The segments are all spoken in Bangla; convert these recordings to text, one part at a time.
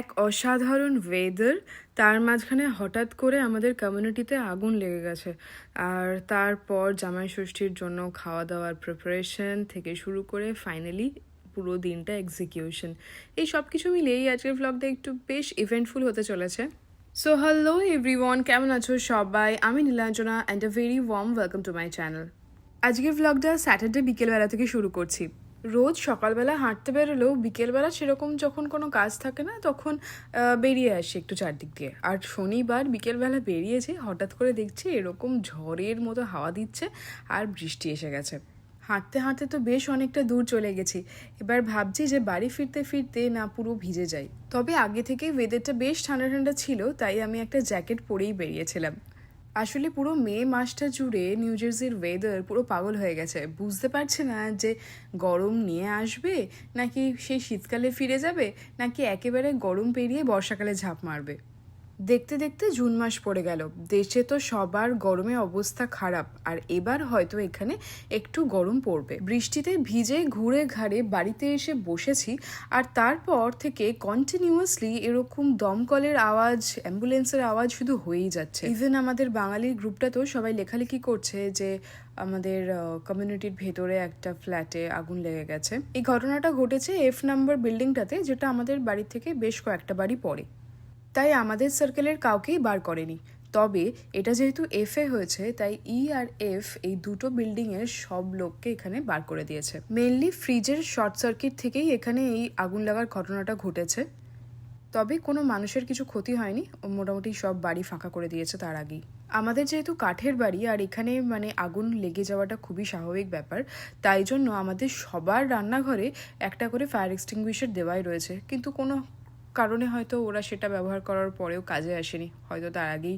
এক অসাধারণ ওয়েদার তার মাঝখানে হঠাৎ করে আমাদের কমিউনিটিতে আগুন লেগে গেছে। আর তারপর জামাই ষষ্ঠীর জন্য খাওয়া দাওয়ার প্রিপারেশন থেকে শুরু করে ফাইনালি পুরো দিনটা এক্সিকিউশন এই সব কিছু মিলিয়েই আজকের ভ্লগটা একটু বেশ ইভেন্টফুল হতে চলেছে। সো হ্যালো এভরিওয়ান কেমন আছো সবাই? আমি Nilanjana and a very warm welcome to my channel আজকের ভ্লগটা স্যাটারডে বিকেলবেলা থেকে শুরু করছি। রোজ সকালবেলা হাঁটতে বেরোলেও বিকেলবেলা সেরকম যখন কোনো কাজ থাকে না, তখন বেরিয়ে আসি একটু চারদিক দিয়ে। আর শনিবার বিকেলবেলা বেরিয়েছি, হঠাৎ করে দেখছি এরকম ঝড়ের মতো হাওয়া দিচ্ছে আর বৃষ্টি এসে গেছে। হাঁটতে হাঁটতে তো বেশ অনেকটা দূর চলে গেছি। এবার ভাবছি যে বাড়ি ফিরতে ফিরতে না পুরো ভিজে যাই। তবে আগে থেকেই ওয়েদারটা বেশ ঠান্ডা ঠান্ডা ছিল, তাই আমি একটা জ্যাকেট পরেই বেরিয়েছিলাম। আসলে পুরো মে মাসটা জুড়ে নিউ জার্সির ওয়েদার পুরো পাগল হয়ে গেছে। বুঝতে পারছে না যে গরম নিয়ে আসবে, নাকি সেই শীতকালে ফিরে যাবে, নাকি একেবারে গরম পেরিয়ে বর্ষাকালে ঝাঁপ মারবে। দেখতে দেখতে জুন মাস পড়ে গেল। দেশে তো সবার গরমে অবস্থা খারাপ, আর এবার হয়তো এখানে একটু গরম পড়বে। বৃষ্টিতে ভিজে ঘুরে ঘাড়ে বাড়িতে এসে বসেছি, আর তারপর থেকে কন্টিনিউয়াসলি এরকম দমকলের আওয়াজ, অ্যাম্বুলেন্সের আওয়াজ শুধু হয়েই যাচ্ছে। ইভেন আমাদের বাঙালির গ্রুপটাতেও সবাই লেখালেখি করছে যে, আমাদের কমিউনিটির ভেতরে একটা ফ্ল্যাটে আগুন লেগে গেছে। এই ঘটনাটা ঘটেছে এফ নাম্বার বিল্ডিংটাতে যেটা আমাদের বাড়ি থেকে বেশ কয়েকটা বাড়ি পড়ে। তাই আমাদের সার্কেলের কাউকেই বার করেনি। তবে এটা যেহেতু এফ এ হয়েছে, তাই ই আর এফ এই দুটো বিল্ডিংয়ের সব লোককে এখানে বার করে দিয়েছে। মেনলি ফ্রিজের শর্ট সার্কিট থেকেই এখানে এই আগুন লাগার ঘটনাটা ঘটেছে। তবে কোনো মানুষের কিছু ক্ষতি হয়নি, মোটামুটি সব বাড়ি ফাঁকা করে দিয়েছে তার আগেই। আমাদের যেহেতু কাঠের বাড়ি, আর এখানে মানে আগুন লেগে যাওয়াটা খুবই স্বাভাবিক ব্যাপার, তাই জন্য আমাদের সবার রান্নাঘরে একটা করে ফায়ার এক্সটিংগুইশার দেওয়াই রয়েছে। কিন্তু কোনো কারণে হয়তো ওরা সেটা ব্যবহার করার পরেও কাজে আসেনি। হয়তো তার আগেই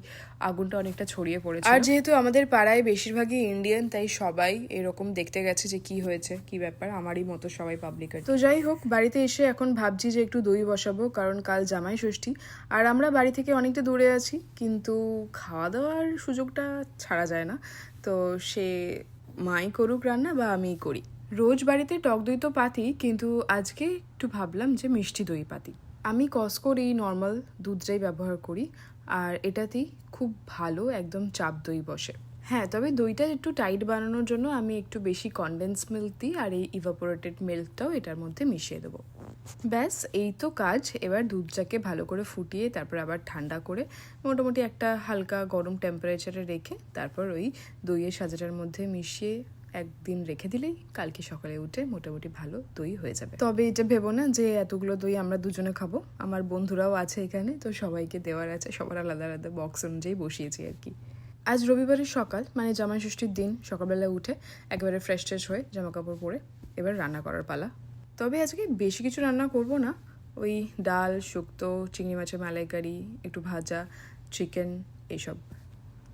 আগুনটা অনেকটা ছড়িয়ে পড়েছে আর যেহেতু আমাদের পাড়ায় বেশিরভাগই ইন্ডিয়ান তাই সবাই এরকম দেখতে গেছে যে কি হয়েছে কি ব্যাপার আমারই মতো সবাই পাবলিক তো যাই হোক বাড়িতে এসে এখন ভাবছি যে একটু দই বসাবো কারণ কাল জামাই ষষ্ঠী আর আমরা বাড়ি থেকে অনেকটা দূরে আছি কিন্তু খাওয়া দাওয়ার সুযোগটা ছাড়া যায় না। তো সে মাই করুক রান্না বা আমিই করি। রোজ বাড়িতে টক দই তো পাতি কিন্তু আজকে একটু ভাবলাম যে মিষ্টি দই পাতি। আমি কসকোর এই নর্মাল দুধটাই ব্যবহার করি, আর এটাতেই খুব ভালো, একদম চাপ দই বসে। হ্যাঁ তবে দইটা একটু টাইট বানানোর জন্য আমি একটু বেশি কনডেন্স মিল্ক দিই, আর এই ইভাপোরেটেড মিল্কটাও এটার মধ্যে মিশিয়ে দেবো। ব্যাস, এই তো কাজ। এবার দুধটাকে ভালো করে ফুটিয়ে, তারপর আবার ঠান্ডা করে মোটামুটি একটা হালকা গরম টেম্পারেচারে রেখে, তারপর ওই দইয়ের সাজাটার মধ্যে মিশিয়ে একদিন রেখে দিলেই কালকে সকালে উঠে মোটামুটি ভালো দই হয়ে যাবে। তবে এটা ভেবো না যে এতগুলো দই আমরা দুজনে খাব। আমার বন্ধুরাও আছে এখানে, তো সবাইকে দেওয়ার আছে, সবার আলাদা আলাদা বক্স অনুযায়ী বসিয়েছি আর কি। আজ রবিবারের সকাল মানে জামাই ষষ্ঠীর দিন, সকালবেলা উঠে একেবারে ফ্রেশ ট্রেশ হয়ে জামা কাপড় পরে এবার রান্না করার পালা। তবে আজকে বেশি কিছু রান্না করব না। ওই ডাল, শুক্তো, চিংড়ি মাছের মালাইকারি, একটু ভাজা চিকেন এইসব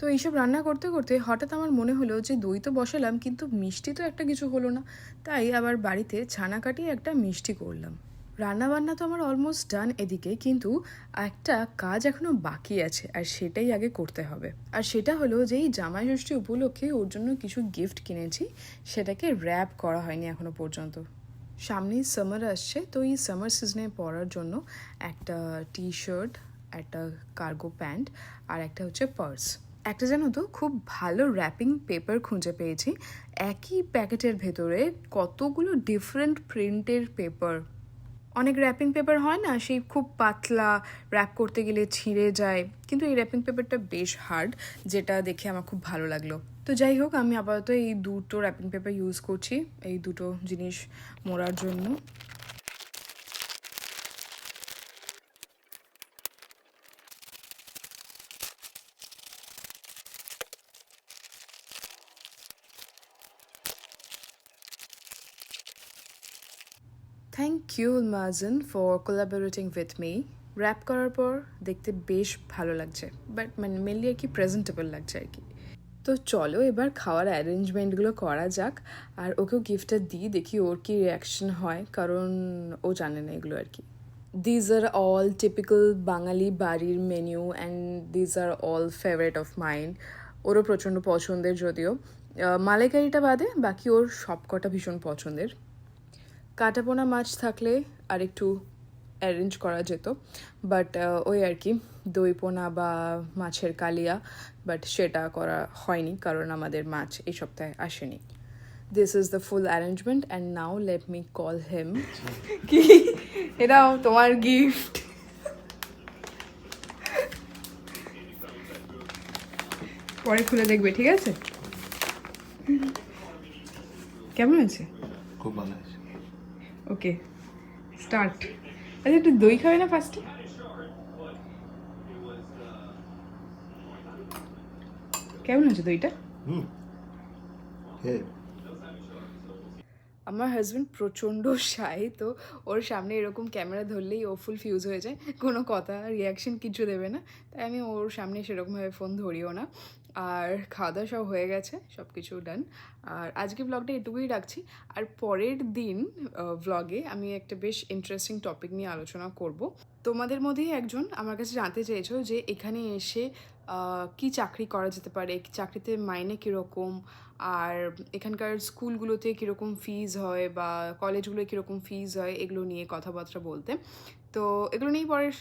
তো এইসব রান্না করতে করতে হঠাৎ আমার মনে হলো যে দই তো বসালাম, কিন্তু মিষ্টি তো একটা কিছু হলো না। তাই আবার বাড়িতে ছানা কাটিয়ে একটা মিষ্টি করলাম। রান্না বান্না তো আমার অলমোস্ট ডান এদিকে, কিন্তু একটা কাজ এখনও বাকি আছে, আর সেটাই আগে করতে হবে। আর সেটা হলো যে এই জামাই ষষ্ঠী উপলক্ষে ওর জন্য কিছু গিফট কিনেছি, সেটাকে র্যাপ করা হয়নি এখনও পর্যন্ত। সামনেই সামার আসছে, তো এই সামার সিজনে পরার জন্য একটা টি শার্ট একটা কার্গো প্যান্ট আর একটা হচ্ছে পার্স একটা জানো তো, খুব ভালো র্যাপিং পেপার খুঁজে পেয়েছি। একই প্যাকেটের ভেতরে কতগুলো ডিফারেন্ট প্রিন্টের পেপার অনেক র্যাপিং পেপার হয় না, সেই খুব পাতলা র্যাপ করতে গেলে ছিঁড়ে যায়। কিন্তু এই র্যাপিং পেপারটা বেশ হার্ড যেটা দেখে আমার খুব ভালো লাগল। তো যাই হোক, আমি আপাতত এই দুটো র্যাপিং পেপার ইউজ করছি, এই দুটো জিনিস মোড়ার জন্য। Thank you Amazon for collaborating with me wrap করার পর দেখতে বেশ ভালো লাগছে বাট মানে মেনলি আর কি প্রেজেন্টেবল লাগছে আর কি। তো চলো এবার খাওয়ার অ্যারেঞ্জমেন্টগুলো করা যাক, আর ওকেও গিফটটা দিই, দেখি ওর কি রিয়াকশন হয়, কারণ ও জানে না এগুলো আর কি। These are all typical Bangali বাড়ির menu and these are all favourite of mine ওরও প্রচণ্ড পছন্দের যদিও। মালাইকারিটা বাদে বাকি ওর সবকটা ভীষণ পছন্দের। কাটাপোনা মাছ থাকলে আর একটু অ্যারেঞ্জ করা যেত বাট ওই আর কি দই পোনা বা মাছের কালিয়া বাট সেটা করা হয়নি কারণ আমাদের মাছ এই সপ্তাহে আসেনি। This is the full arrangement and now let me call him কি? এটাও তোমার গিফট পরে খুলে দেখবে ঠিক আছে? কেমন আছে খুব ভালো আছে ওকে স্টার্ট আচ্ছা একটু দই খাবে না ফার্স্টে কেমন আছে দইটা? হুম আমার হাজব্যান্ড প্রচণ্ড সাই তো ওর সামনে এরকম ক্যামেরা ধরলেই ও ফুল ফিউজ হয়ে যায়। কোনো কথা রিয়াকশন কিছু দেবে না। তাই আমি ওর সামনে সেরকমভাবে ফোন ধরিও না। আর খাওয়া দাওয়া সব হয়ে গেছে সব কিছু ডান আর আজকে ব্লগটা এটুকুই রাখছি। আর পরের দিন ব্লগে আমি একটা বেশ ইন্টারেস্টিং টপিক নিয়ে আলোচনা করব। তোমাদের মধ্যেই একজন আমার কাছে জানতে চেয়েছো যে এখানে এসে কি চাকরি করা যেতে পারে? চাকরিতে মাইনে কীরকম? আর এখানকার স্কুলগুলোতে কীরকম ফিজ হয় বা কলেজগুলোয় কীরকম ফিজ হয়? এগুলো নিয়ে কথাবার্তা বলতে। তো এগুলো নিয়েই পরের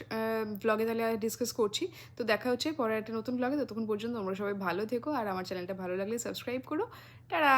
ব্লগে তাহলে ডিসকাস করছি। তো দেখা হচ্ছে পরে একটা নতুন ব্লগে ততক্ষণ পর্যন্ত তোমরা সবাই ভালো থেকো। আর আমার চ্যানেলটা ভালো লাগলে সাবস্ক্রাইব করো। টাটা!